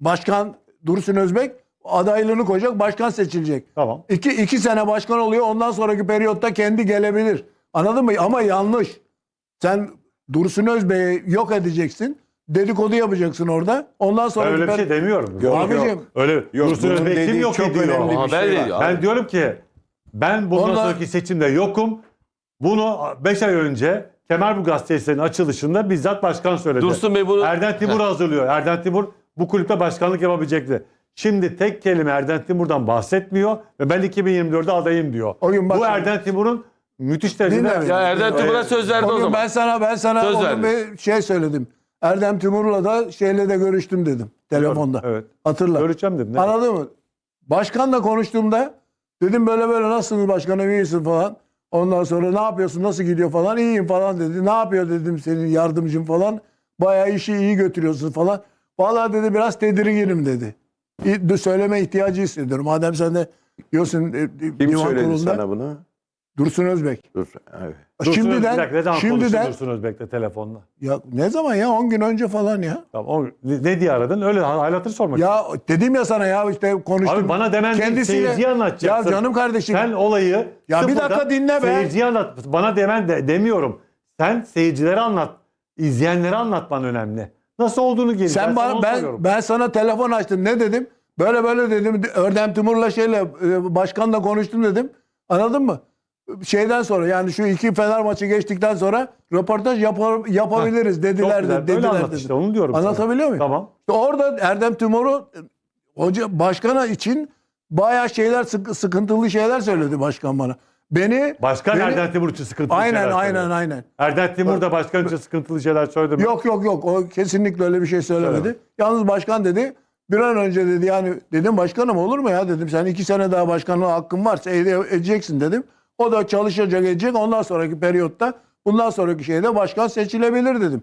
Başkan Dursun Özbek adaylığını koyacak, başkan seçilecek. Tamam. İki, iki sene başkan oluyor. Ondan sonraki periyotta kendi gelebilir. Anladın mı? Ama yanlış. Sen Dursun Özbek'i yok edeceksin. Dedikodu yapacaksın orada. Ondan Ben sonra öyle bir şey demiyorum. Yok, Abicim, yok. Öyle Yok, Dursun Özbek kim yok ediyor? şey değil. Ben diyorum ki ben bundan Ondan- sonraki seçimde yokum. Bunu 5 ay önce Kemerburgaz tesislerinin açılışında bizzat başkan söyledi. Dursun Bey bunu... Erden Timur hazırlıyor. Erden Timur bu kulüpte başkanlık yapabilecekti. Şimdi tek kelime Erden Timur'dan bahsetmiyor ve ben 2024'de adayım diyor. O gün bak- bu Erden Timur'un müthiş derecede... Dinle beni. Ya Erden Timur'a söz verdi O zaman. ben sana ben sana Söz onun bir şey söyledim. Erdem Timur'la da şeyle de görüştüm dedim telefonda. Evet. Hatırla. Görüşeceğim dedim. Ne? Anladın mı? Başkanla konuştuğumda dedim böyle böyle nasılsınız başkanım iyisin falan. Ondan sonra ne yapıyorsun nasıl gidiyor falan iyiyim falan dedi. Ne yapıyor dedim senin yardımcın falan. Bayağı işi iyi götürüyorsun falan. Vallahi dedi biraz tedirginim dedi. Söyleme ihtiyacı hissediyorum. Madem sen de diyorsun e, Kim divan söyledi kurulunda sana bunu? Dursun Özbek. Dur. Evet. Dursun Özbek, bir şimdiden dakika, ne zaman şimdiden Dursun Özbek'le telefonla? ya ne zaman ya 10 gün önce falan ya. Tamam, o- ne, diye aradın? Öyle halatını sormak Ya dedim ya sana ya işte konuştum. Abi bana demen değil, seyirciye anlatacaksın. Ya canım kardeşim. Sen olayı Ya bir dakika dinle be. Seyirciye anlat. Bana demen de, demiyorum. Sen seyircilere anlat. İzleyenlere anlatman önemli. Nasıl olduğunu geri. Sen bana, ben, ben sana telefon açtım. Ne dedim? Böyle böyle dedim. Ördem Timur'la şeyle e, başkanla konuştum dedim. Anladın mı? Şeyden sonra yani şu iki Fener maçı geçtikten sonra röportaj yapar, yapabiliriz dediler güzel. de, dediler anlat dedim. işte, onu diyorum sana. Anlatabiliyor muyum? Tamam. İşte orada Erdem Timur'u e, hoca başkana için bayağı şeyler sık- sıkıntılı şeyler söyledi başkan bana. Beni Başkan beni- Erden Timur için sıkıntılı Aynen şeyler aynen söyledi. aynen. Erden Timur da başkan için sıkıntılı şeyler söyledi mi? Yok yok yok o kesinlikle öyle bir şey söylemedi. Söylemedi. Yalnız başkan dedi bir an önce dedi yani dedim başkanım olur mu ya dedim sen iki sene daha başkanlığa hakkın varsa ede- edeceksin dedim. O da çalışacak edecek ondan sonraki periyotta bundan sonraki şeyde başkan seçilebilir dedim.